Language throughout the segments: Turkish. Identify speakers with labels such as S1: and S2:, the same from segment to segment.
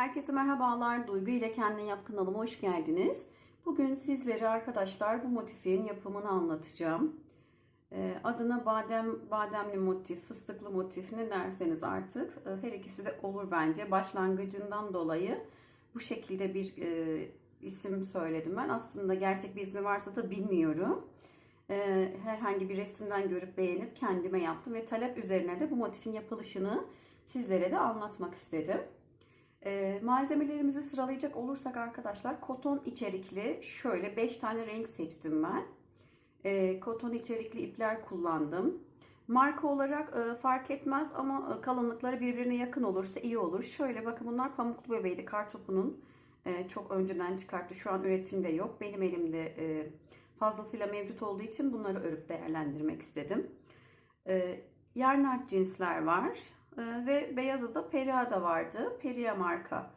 S1: Herkese merhabalar. Duygu ile Kendin Yap kanalıma hoş geldiniz. Bugün sizlere arkadaşlar bu motifin yapımını anlatacağım. Ee, Adına badem, bademli motif, fıstıklı motif ne derseniz artık e, her ikisi de olur bence. Başlangıcından dolayı bu şekilde bir e, isim söyledim ben. Aslında gerçek bir ismi varsa da bilmiyorum. E, herhangi bir resimden görüp beğenip kendime yaptım ve talep üzerine de bu motifin yapılışını sizlere de anlatmak istedim. E, malzemelerimizi sıralayacak olursak arkadaşlar koton içerikli şöyle 5 tane renk seçtim ben. E, koton içerikli ipler kullandım. Marka olarak e, fark etmez ama e, kalınlıkları birbirine yakın olursa iyi olur. Şöyle bakın bunlar pamuklu bebeydi kartopunun e, çok önceden çıkarttı. Şu an üretimde yok. Benim elimde e, fazlasıyla mevcut olduğu için bunları örüp değerlendirmek istedim. E, Yarnart cinsler var. Ee, ve beyazı da Periada vardı. Peria marka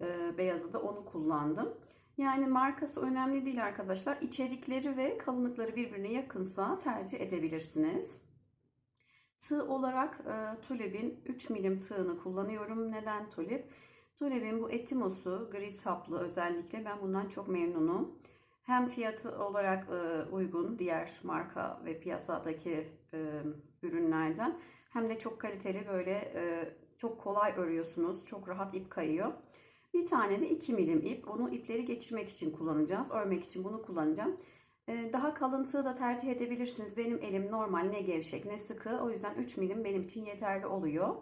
S1: e, beyazı da onu kullandım. Yani markası önemli değil arkadaşlar. İçerikleri ve kalınlıkları birbirine yakınsa tercih edebilirsiniz. Tığ olarak e, Tulip'in 3 milim tığını kullanıyorum. Neden Tulip? Tulip'in bu etimosu gri saplı özellikle ben bundan çok memnunum. Hem fiyatı olarak e, uygun diğer marka ve piyasadaki e, ürünlerden hem de çok kaliteli böyle e, çok kolay örüyorsunuz. Çok rahat ip kayıyor. Bir tane de 2 milim ip. Onu ipleri geçirmek için kullanacağız. Örmek için bunu kullanacağım. E, daha kalıntığı da tercih edebilirsiniz. Benim elim normal ne gevşek ne sıkı. O yüzden 3 milim benim için yeterli oluyor.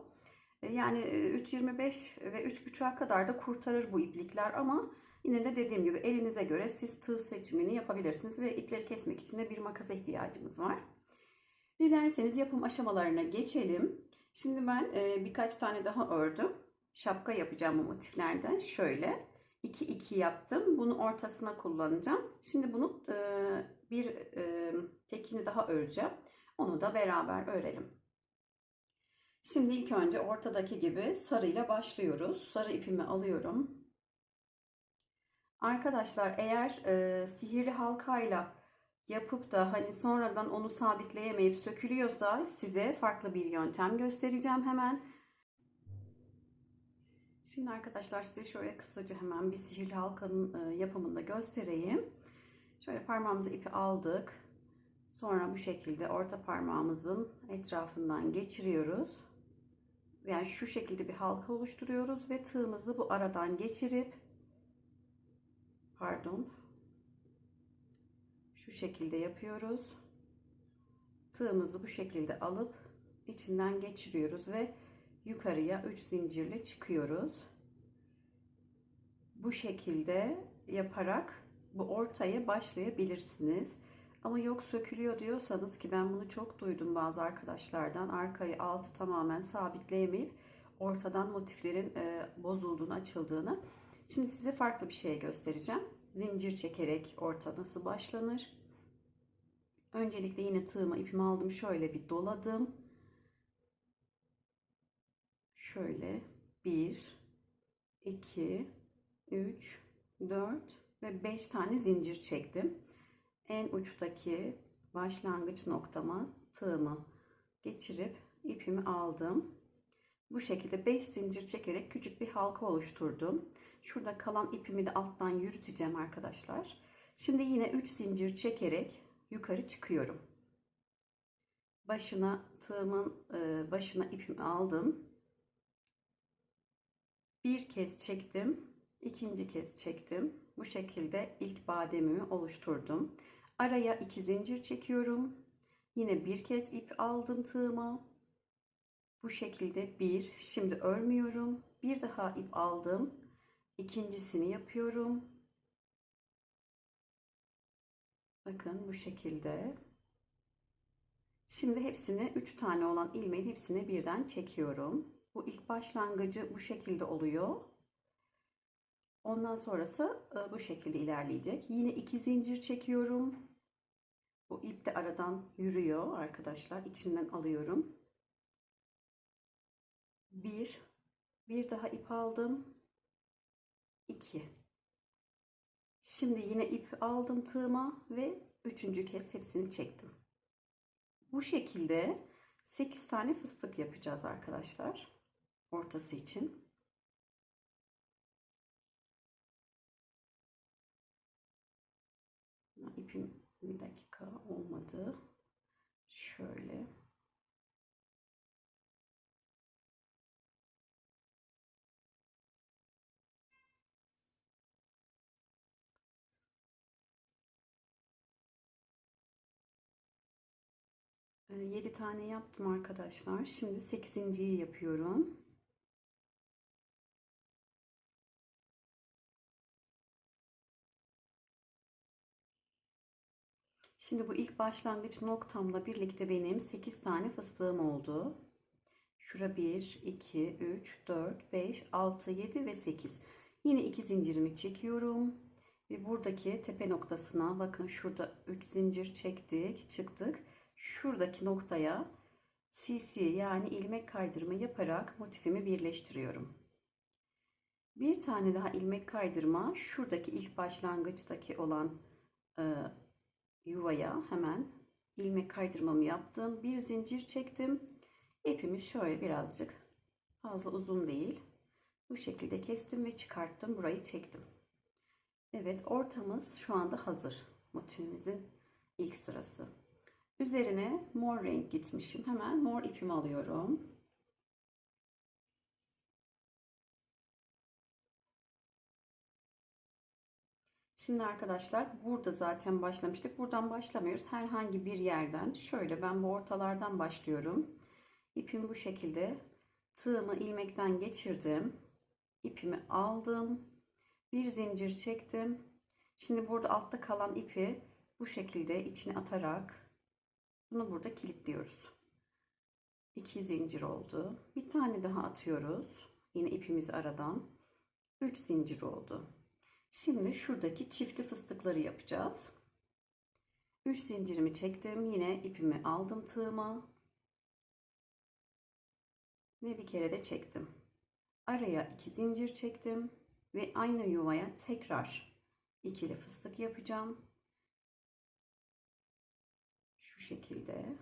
S1: E, yani 3.25 ve 3.5'a kadar da kurtarır bu iplikler ama yine de dediğim gibi elinize göre siz tığ seçimini yapabilirsiniz ve ipleri kesmek için de bir makasa ihtiyacımız var. Dilerseniz yapım aşamalarına geçelim. Şimdi ben e, birkaç tane daha ördüm. Şapka yapacağım bu motiflerden. Şöyle 2 2 yaptım. Bunu ortasına kullanacağım. Şimdi bunu e, bir e, tekini daha öreceğim. Onu da beraber örelim. Şimdi ilk önce ortadaki gibi sarıyla başlıyoruz. Sarı ipimi alıyorum. Arkadaşlar eğer e, sihirli halkayla yapıp da hani sonradan onu sabitleyemeyip sökülüyorsa size farklı bir yöntem göstereceğim hemen. Şimdi arkadaşlar size şöyle kısaca hemen bir sihirli halkanın e, yapımını da göstereyim. Şöyle parmağımızı ipi aldık. Sonra bu şekilde orta parmağımızın etrafından geçiriyoruz. Yani şu şekilde bir halka oluşturuyoruz ve tığımızı bu aradan geçirip pardon şu şekilde yapıyoruz. Tığımızı bu şekilde alıp içinden geçiriyoruz ve yukarıya 3 zincirle çıkıyoruz. Bu şekilde yaparak bu ortaya başlayabilirsiniz. Ama yok sökülüyor diyorsanız ki ben bunu çok duydum bazı arkadaşlardan. Arkayı altı tamamen sabitleyemeyip ortadan motiflerin e, bozulduğunu, açıldığını. Şimdi size farklı bir şey göstereceğim zincir çekerek orta nasıl başlanır? Öncelikle yine tığıma ipimi aldım. Şöyle bir doladım. Şöyle 1, 2, 3, 4 ve 5 tane zincir çektim. En uçtaki başlangıç noktama tığımı geçirip ipimi aldım. Bu şekilde 5 zincir çekerek küçük bir halka oluşturdum. Şurada kalan ipimi de alttan yürüteceğim arkadaşlar. Şimdi yine 3 zincir çekerek yukarı çıkıyorum. Başına tığımın e, başına ipimi aldım. Bir kez çektim. ikinci kez çektim. Bu şekilde ilk bademimi oluşturdum. Araya iki zincir çekiyorum. Yine bir kez ip aldım tığıma. Bu şekilde bir. Şimdi örmüyorum. Bir daha ip aldım. İkincisini yapıyorum. Bakın bu şekilde. Şimdi hepsini 3 tane olan ilmeğin hepsini birden çekiyorum. Bu ilk başlangıcı bu şekilde oluyor. Ondan sonrası e, bu şekilde ilerleyecek. Yine iki zincir çekiyorum. Bu ip de aradan yürüyor arkadaşlar. İçinden alıyorum. Bir, bir daha ip aldım. 2. Şimdi yine ip aldım tığıma ve üçüncü kez hepsini çektim. Bu şekilde 8 tane fıstık yapacağız arkadaşlar. Ortası için. İpim bir dakika olmadı. Şöyle. 7 tane yaptım arkadaşlar. Şimdi 8.yi yapıyorum. Şimdi bu ilk başlangıç noktamla birlikte benim 8 tane fıstığım oldu. Şura 1, 2, 3, 4, 5, 6, 7 ve 8. Yine 2 zincirimi çekiyorum. Ve buradaki tepe noktasına bakın şurada 3 zincir çektik, çıktık. Şuradaki noktaya CC yani ilmek kaydırma yaparak motifimi birleştiriyorum. Bir tane daha ilmek kaydırma şuradaki ilk başlangıçtaki olan e, yuvaya hemen ilmek kaydırmamı yaptım. Bir zincir çektim. İpimi şöyle birazcık fazla uzun değil. Bu şekilde kestim ve çıkarttım. Burayı çektim. Evet ortamız şu anda hazır. Motifimizin ilk sırası. Üzerine mor renk gitmişim. Hemen mor ipimi alıyorum. Şimdi arkadaşlar burada zaten başlamıştık. Buradan başlamıyoruz. Herhangi bir yerden şöyle ben bu ortalardan başlıyorum. İpimi bu şekilde tığımı ilmekten geçirdim. İpimi aldım. Bir zincir çektim. Şimdi burada altta kalan ipi bu şekilde içine atarak bunu burada kilitliyoruz. İki zincir oldu. Bir tane daha atıyoruz. Yine ipimizi aradan. Üç zincir oldu. Şimdi şuradaki çiftli fıstıkları yapacağız. 3 zincirimi çektim. Yine ipimi aldım tığıma. Ve bir kere de çektim. Araya 2 zincir çektim. Ve aynı yuvaya tekrar ikili fıstık yapacağım. Şu şekilde.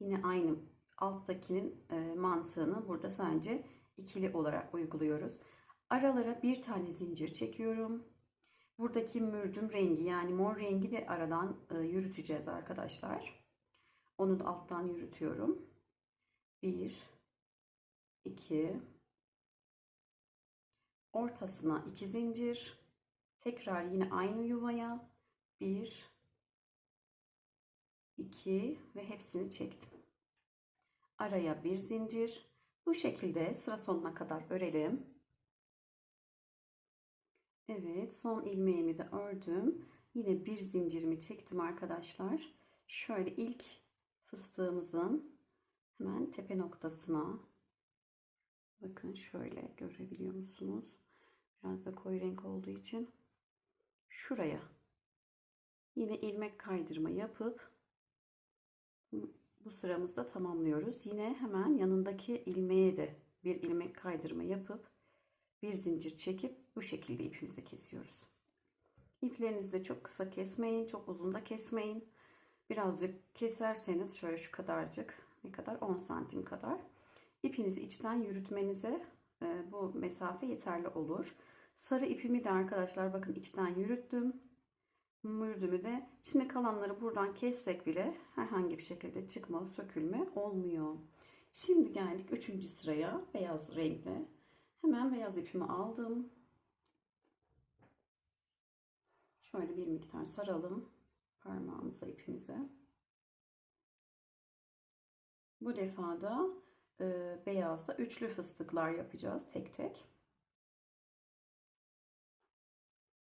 S1: Yine aynı alttakinin e, mantığını burada sadece ikili olarak uyguluyoruz. Aralara bir tane zincir çekiyorum. Buradaki mürdüm rengi yani mor rengi de aradan e, yürüteceğiz arkadaşlar. Onu da alttan yürütüyorum. 1 2 ortasına 2 zincir. Tekrar yine aynı yuvaya 1 2 ve hepsini çektim. Araya bir zincir. Bu şekilde sıra sonuna kadar örelim. Evet son ilmeğimi de ördüm. Yine bir zincirimi çektim arkadaşlar. Şöyle ilk fıstığımızın hemen tepe noktasına bakın şöyle görebiliyor musunuz? Biraz da koyu renk olduğu için şuraya yine ilmek kaydırma yapıp bu sıramızda tamamlıyoruz. Yine hemen yanındaki ilmeğe de bir ilmek kaydırma yapıp bir zincir çekip bu şekilde ipimizi kesiyoruz. İplerinizi de çok kısa kesmeyin, çok uzun da kesmeyin. Birazcık keserseniz şöyle şu kadarcık, ne kadar 10 santim kadar. İpinizi içten yürütmenize e, bu mesafe yeterli olur. Sarı ipimi de arkadaşlar bakın içten yürüttüm. Mürdümü de şimdi kalanları buradan kessek bile herhangi bir şekilde çıkma, sökülme olmuyor. Şimdi geldik 3. sıraya beyaz renkle. Hemen beyaz ipimi aldım. Şöyle bir miktar saralım parmağımıza ipimize. Bu defada e, beyazda üçlü fıstıklar yapacağız tek tek.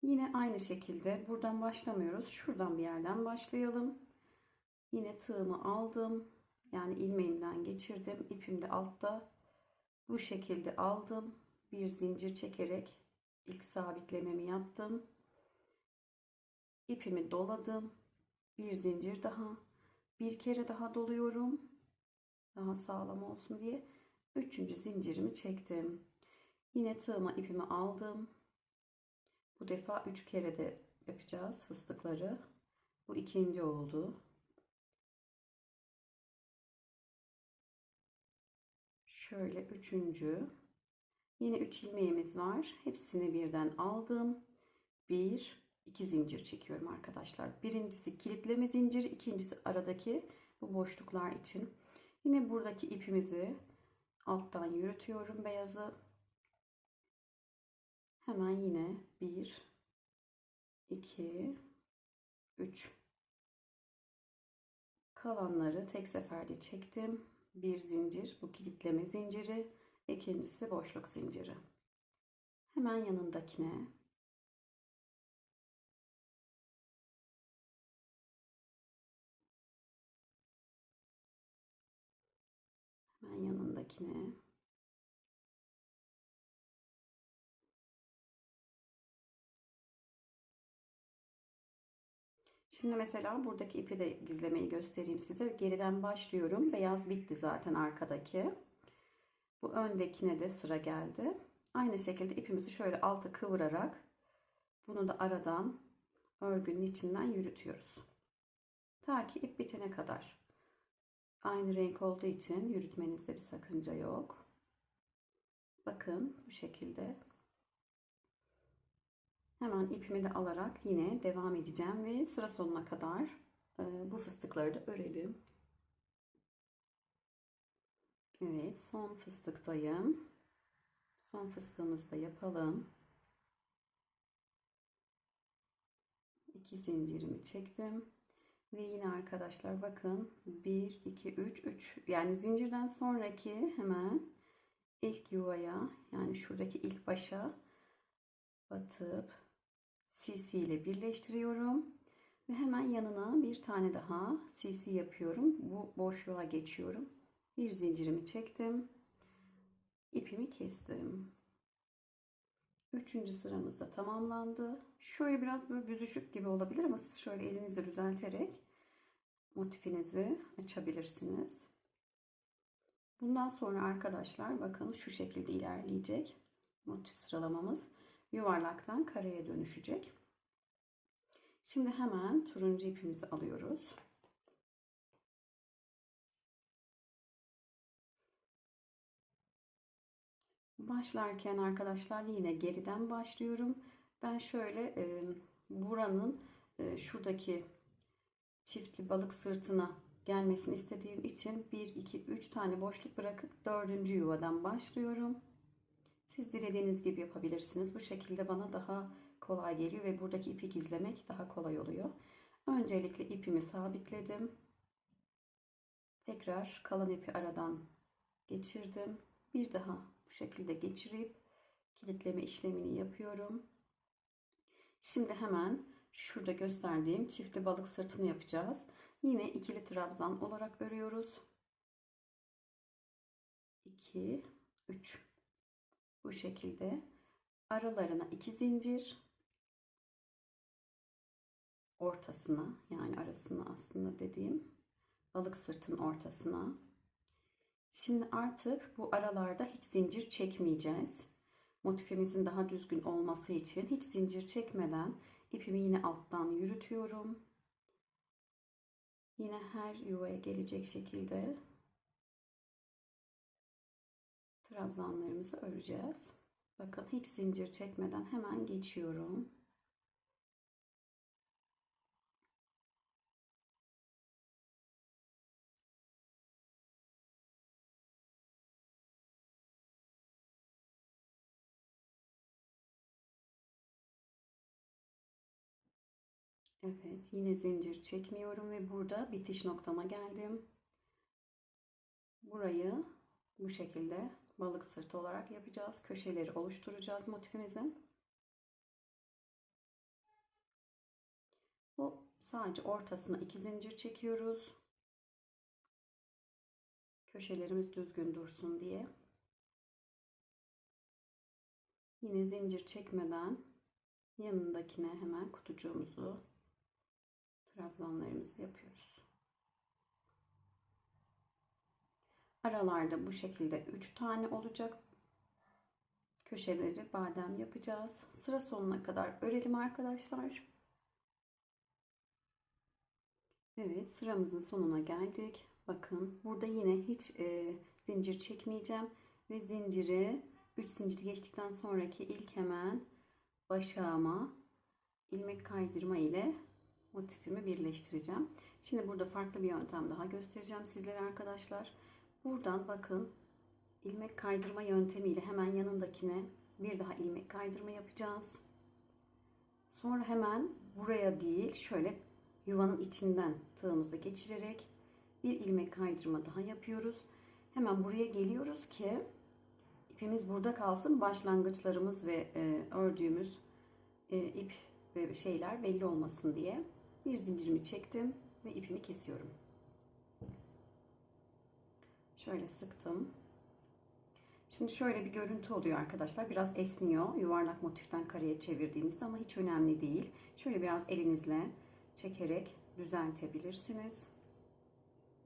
S1: Yine aynı şekilde buradan başlamıyoruz. Şuradan bir yerden başlayalım. Yine tığımı aldım. Yani ilmeğimden geçirdim. İpim de altta. Bu şekilde aldım. Bir zincir çekerek ilk sabitlememi yaptım ipimi doladım. Bir zincir daha. Bir kere daha doluyorum. Daha sağlam olsun diye. Üçüncü zincirimi çektim. Yine tığıma ipimi aldım. Bu defa üç kere de yapacağız fıstıkları. Bu ikinci oldu. Şöyle üçüncü. Yine üç ilmeğimiz var. Hepsini birden aldım. Bir, iki zincir çekiyorum arkadaşlar. Birincisi kilitleme zinciri, ikincisi aradaki bu boşluklar için. Yine buradaki ipimizi alttan yürütüyorum beyazı. Hemen yine 1 2 3 kalanları tek seferde çektim. Bir zincir, bu kilitleme zinciri, ikincisi boşluk zinciri. Hemen yanındakine hemen yanındakine Şimdi mesela buradaki ipi de gizlemeyi göstereyim size. Geriden başlıyorum. Beyaz bitti zaten arkadaki. Bu öndekine de sıra geldi. Aynı şekilde ipimizi şöyle alta kıvırarak bunu da aradan örgünün içinden yürütüyoruz. Ta ki ip bitene kadar. Aynı renk olduğu için yürütmenizde bir sakınca yok. Bakın bu şekilde. Hemen ipimi de alarak yine devam edeceğim ve sıra sonuna kadar e, bu fıstıkları da örelim. Evet son fıstıktayım. Son fıstığımızı da yapalım. İki zincirimi çektim. Ve yine arkadaşlar bakın 1, 2, 3, 3 yani zincirden sonraki hemen ilk yuvaya yani şuradaki ilk başa batıp CC ile birleştiriyorum. Ve hemen yanına bir tane daha CC yapıyorum. Bu boşluğa geçiyorum. Bir zincirimi çektim. İpimi kestim. Üçüncü sıramızda tamamlandı. Şöyle biraz böyle büzüşük gibi olabilir ama siz şöyle elinizle düzelterek motifinizi açabilirsiniz. Bundan sonra arkadaşlar bakın şu şekilde ilerleyecek motif sıralamamız yuvarlaktan kareye dönüşecek. Şimdi hemen turuncu ipimizi alıyoruz. Başlarken arkadaşlar yine geriden başlıyorum. Ben şöyle e, buranın e, şuradaki çiftli balık sırtına gelmesini istediğim için 1 2 3 tane boşluk bırakıp dördüncü yuvadan başlıyorum. Siz dilediğiniz gibi yapabilirsiniz. Bu şekilde bana daha kolay geliyor ve buradaki ipi gizlemek daha kolay oluyor. Öncelikle ipimi sabitledim. Tekrar kalan ipi aradan geçirdim. Bir daha bu şekilde geçirip kilitleme işlemini yapıyorum. Şimdi hemen şurada gösterdiğim çiftli balık sırtını yapacağız. Yine ikili trabzan olarak örüyoruz. 2 3 bu şekilde aralarına iki zincir ortasına yani arasına aslında dediğim balık sırtın ortasına. Şimdi artık bu aralarda hiç zincir çekmeyeceğiz. Motifimizin daha düzgün olması için hiç zincir çekmeden ipimi yine alttan yürütüyorum. Yine her yuvaya gelecek şekilde trabzanlarımızı öreceğiz. Bakın hiç zincir çekmeden hemen geçiyorum. Evet yine zincir çekmiyorum ve burada bitiş noktama geldim. Burayı bu şekilde balık sırtı olarak yapacağız. Köşeleri oluşturacağız motifimizin. Bu sadece ortasına iki zincir çekiyoruz. Köşelerimiz düzgün dursun diye. Yine zincir çekmeden yanındakine hemen kutucuğumuzu trabzanlarımızı yapıyoruz. Aralarda bu şekilde 3 tane olacak. Köşeleri badem yapacağız. Sıra sonuna kadar örelim arkadaşlar. Evet sıramızın sonuna geldik. Bakın burada yine hiç e, zincir çekmeyeceğim. Ve zinciri 3 zincir geçtikten sonraki ilk hemen başağıma ilmek kaydırma ile motifimi birleştireceğim. Şimdi burada farklı bir yöntem daha göstereceğim sizlere arkadaşlar. Buradan bakın ilmek kaydırma yöntemiyle hemen yanındakine bir daha ilmek kaydırma yapacağız. Sonra hemen buraya değil şöyle yuvanın içinden tığımızı geçirerek bir ilmek kaydırma daha yapıyoruz. Hemen buraya geliyoruz ki ipimiz burada kalsın. Başlangıçlarımız ve e, ördüğümüz e, ip ve şeyler belli olmasın diye bir zincirimi çektim ve ipimi kesiyorum. Şöyle sıktım. Şimdi şöyle bir görüntü oluyor arkadaşlar. Biraz esniyor. Yuvarlak motiften kareye çevirdiğimizde ama hiç önemli değil. Şöyle biraz elinizle çekerek düzeltebilirsiniz.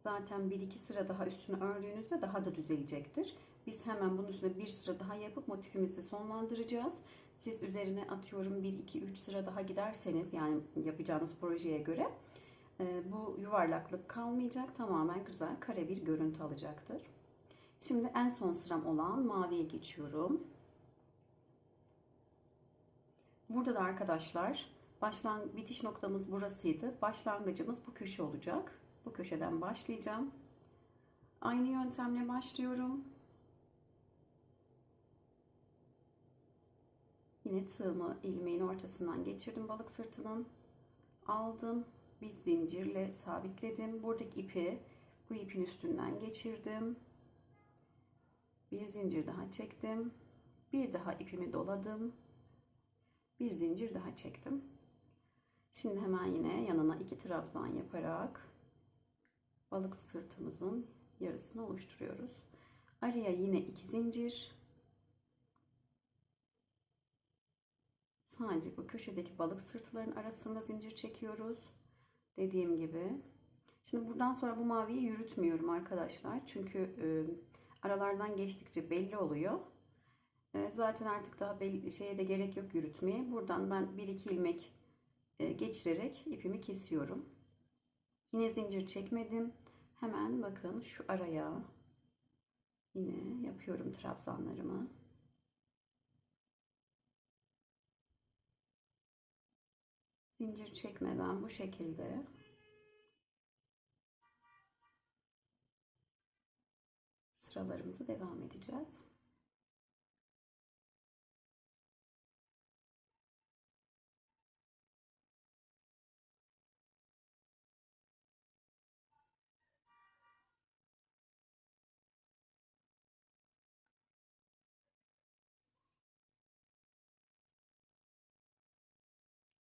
S1: Zaten bir iki sıra daha üstüne ördüğünüzde daha da düzelecektir. Biz hemen bunun üstüne bir sıra daha yapıp motifimizi sonlandıracağız. Siz üzerine atıyorum 1 2 3 sıra daha giderseniz yani yapacağınız projeye göre bu yuvarlaklık kalmayacak. Tamamen güzel kare bir görüntü alacaktır. Şimdi en son sıram olan maviye geçiyorum. Burada da arkadaşlar başlan bitiş noktamız burasıydı. Başlangıcımız bu köşe olacak. Bu köşeden başlayacağım. Aynı yöntemle başlıyorum. Yine tığımı ilmeğin ortasından geçirdim balık sırtının. Aldım. Bir zincirle sabitledim. Buradaki ipi bu ipin üstünden geçirdim. Bir zincir daha çektim. Bir daha ipimi doladım. Bir zincir daha çektim. Şimdi hemen yine yanına iki trabzan yaparak balık sırtımızın yarısını oluşturuyoruz. Araya yine iki zincir. Sadece bu köşedeki balık sırtların arasında zincir çekiyoruz. Dediğim gibi. Şimdi buradan sonra bu maviyi yürütmüyorum arkadaşlar. Çünkü e, aralardan geçtikçe belli oluyor. E, zaten artık daha belli, şeye de gerek yok yürütmeye. Buradan ben bir iki ilmek e, geçirerek ipimi kesiyorum. Yine zincir çekmedim. Hemen bakın şu araya yine yapıyorum trabzanlarımı. Zincir çekmeden bu şekilde sıralarımızı devam edeceğiz.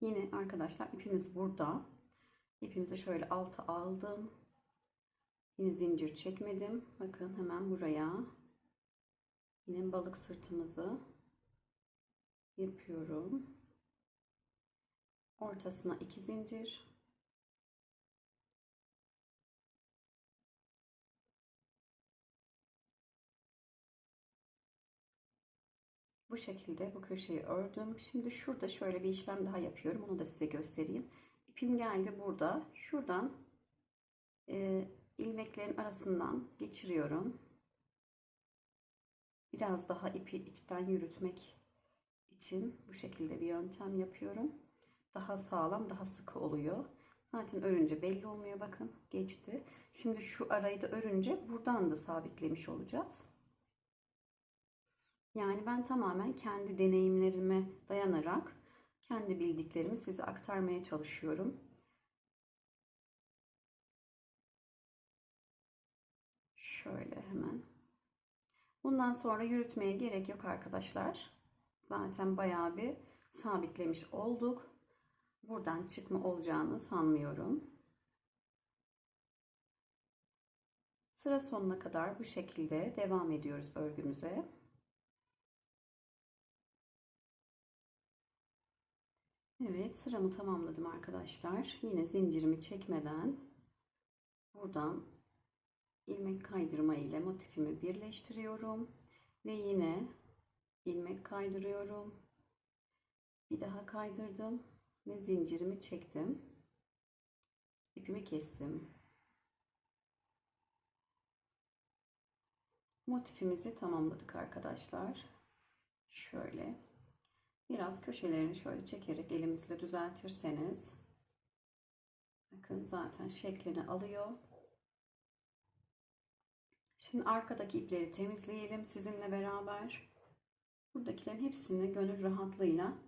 S1: Yine arkadaşlar ipimiz burada. İpimizi şöyle alta aldım. Yine zincir çekmedim. Bakın hemen buraya. Yine balık sırtımızı yapıyorum. Ortasına iki zincir. Bu şekilde bu köşeyi ördüm. Şimdi şurada şöyle bir işlem daha yapıyorum. Onu da size göstereyim. İpim geldi burada. Şuradan e, ilmeklerin arasından geçiriyorum. Biraz daha ipi içten yürütmek için bu şekilde bir yöntem yapıyorum. Daha sağlam, daha sıkı oluyor. Zaten örünce belli olmuyor. Bakın geçti. Şimdi şu arayı da örünce buradan da sabitlemiş olacağız. Yani ben tamamen kendi deneyimlerime dayanarak kendi bildiklerimi size aktarmaya çalışıyorum. Şöyle hemen. Bundan sonra yürütmeye gerek yok arkadaşlar. Zaten bayağı bir sabitlemiş olduk. Buradan çıkma olacağını sanmıyorum. Sıra sonuna kadar bu şekilde devam ediyoruz örgümüze. Evet sıramı tamamladım arkadaşlar. Yine zincirimi çekmeden buradan ilmek kaydırma ile motifimi birleştiriyorum ve yine ilmek kaydırıyorum. Bir daha kaydırdım ve zincirimi çektim. İpimi kestim. Motifimizi tamamladık arkadaşlar. Şöyle Biraz köşelerini şöyle çekerek elimizle düzeltirseniz bakın zaten şeklini alıyor. Şimdi arkadaki ipleri temizleyelim sizinle beraber. Buradakilerin hepsini gönül rahatlığıyla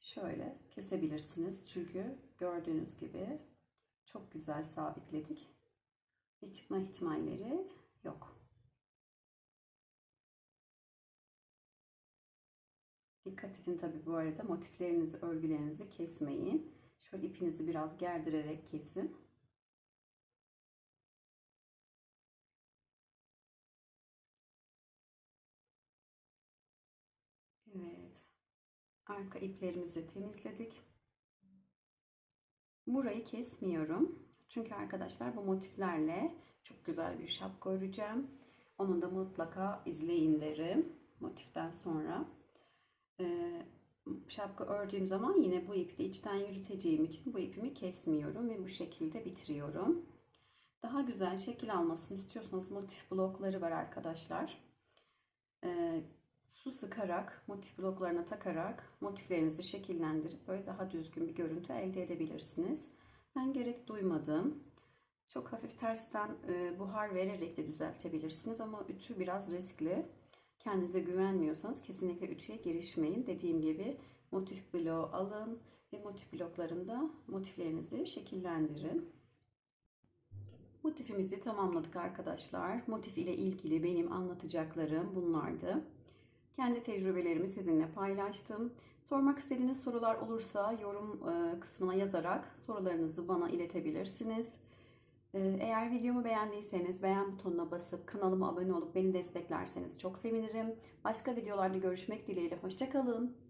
S1: şöyle kesebilirsiniz. Çünkü gördüğünüz gibi çok güzel sabitledik. Ve çıkma ihtimalleri yok. Dikkat edin tabi bu arada motiflerinizi, örgülerinizi kesmeyin. Şöyle ipinizi biraz gerdirerek kesin. Evet. Arka iplerimizi temizledik. Burayı kesmiyorum. Çünkü arkadaşlar bu motiflerle çok güzel bir şapka öreceğim. Onun da mutlaka izleyin derim. Motiften sonra. Şapka ördüğüm zaman yine bu ipi de içten yürüteceğim için bu ipimi kesmiyorum ve bu şekilde bitiriyorum. Daha güzel şekil almasını istiyorsanız motif blokları var arkadaşlar. Su sıkarak, motif bloklarına takarak motiflerinizi şekillendirip böyle daha düzgün bir görüntü elde edebilirsiniz. Ben gerek duymadım. Çok hafif tersten buhar vererek de düzeltebilirsiniz ama ütü biraz riskli. Kendinize güvenmiyorsanız kesinlikle ütüye girişmeyin. Dediğim gibi motif bloğu alın ve motif bloklarında motiflerinizi şekillendirin. Motifimizi tamamladık arkadaşlar. Motif ile ilgili benim anlatacaklarım bunlardı. Kendi tecrübelerimi sizinle paylaştım. Sormak istediğiniz sorular olursa yorum e, kısmına yazarak sorularınızı bana iletebilirsiniz. E, Eğer videomu beğendiyseniz beğen butonuna basıp kanalıma abone olup beni desteklerseniz çok sevinirim. Başka videolarda görüşmek dileğiyle. Hoşçakalın.